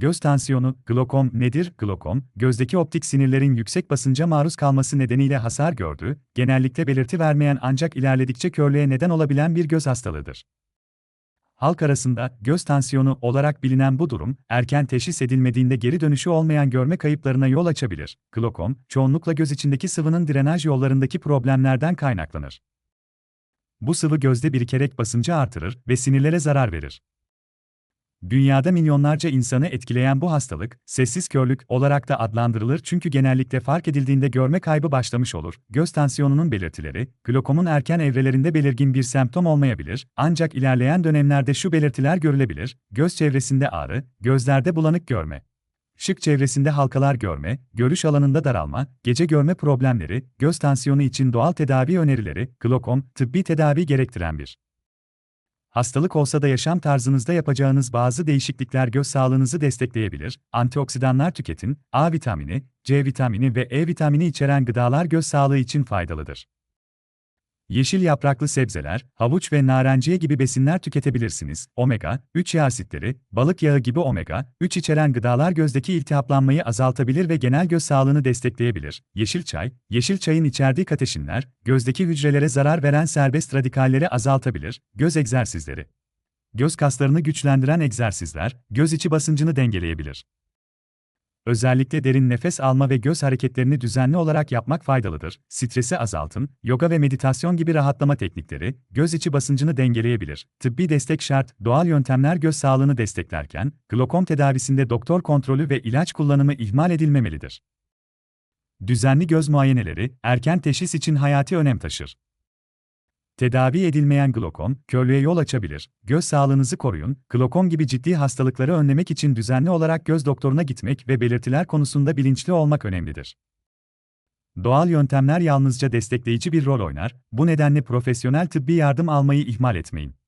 Göz tansiyonu, glokom nedir? Glokom, gözdeki optik sinirlerin yüksek basınca maruz kalması nedeniyle hasar gördüğü, genellikle belirti vermeyen ancak ilerledikçe körlüğe neden olabilen bir göz hastalığıdır. Halk arasında göz tansiyonu olarak bilinen bu durum, erken teşhis edilmediğinde geri dönüşü olmayan görme kayıplarına yol açabilir. Glokom, çoğunlukla göz içindeki sıvının drenaj yollarındaki problemlerden kaynaklanır. Bu sıvı gözde birikerek basıncı artırır ve sinirlere zarar verir. Dünyada milyonlarca insanı etkileyen bu hastalık, sessiz körlük olarak da adlandırılır çünkü genellikle fark edildiğinde görme kaybı başlamış olur. Göz tansiyonunun belirtileri, glokomun erken evrelerinde belirgin bir semptom olmayabilir, ancak ilerleyen dönemlerde şu belirtiler görülebilir, göz çevresinde ağrı, gözlerde bulanık görme. Şık çevresinde halkalar görme, görüş alanında daralma, gece görme problemleri, göz tansiyonu için doğal tedavi önerileri, glokom, tıbbi tedavi gerektiren bir Hastalık olsa da yaşam tarzınızda yapacağınız bazı değişiklikler göz sağlığınızı destekleyebilir. Antioksidanlar tüketin, A vitamini, C vitamini ve E vitamini içeren gıdalar göz sağlığı için faydalıdır. Yeşil yapraklı sebzeler, havuç ve narenciye gibi besinler tüketebilirsiniz. Omega 3 yağ asitleri, balık yağı gibi omega 3 içeren gıdalar gözdeki iltihaplanmayı azaltabilir ve genel göz sağlığını destekleyebilir. Yeşil çay, yeşil çayın içerdiği kateşinler, gözdeki hücrelere zarar veren serbest radikalleri azaltabilir. Göz egzersizleri. Göz kaslarını güçlendiren egzersizler, göz içi basıncını dengeleyebilir. Özellikle derin nefes alma ve göz hareketlerini düzenli olarak yapmak faydalıdır. Stresi azaltın, yoga ve meditasyon gibi rahatlama teknikleri, göz içi basıncını dengeleyebilir. Tıbbi destek şart, doğal yöntemler göz sağlığını desteklerken, glokom tedavisinde doktor kontrolü ve ilaç kullanımı ihmal edilmemelidir. Düzenli göz muayeneleri, erken teşhis için hayati önem taşır. Tedavi edilmeyen glokom, körlüğe yol açabilir. Göz sağlığınızı koruyun. Glokom gibi ciddi hastalıkları önlemek için düzenli olarak göz doktoruna gitmek ve belirtiler konusunda bilinçli olmak önemlidir. Doğal yöntemler yalnızca destekleyici bir rol oynar, bu nedenle profesyonel tıbbi yardım almayı ihmal etmeyin.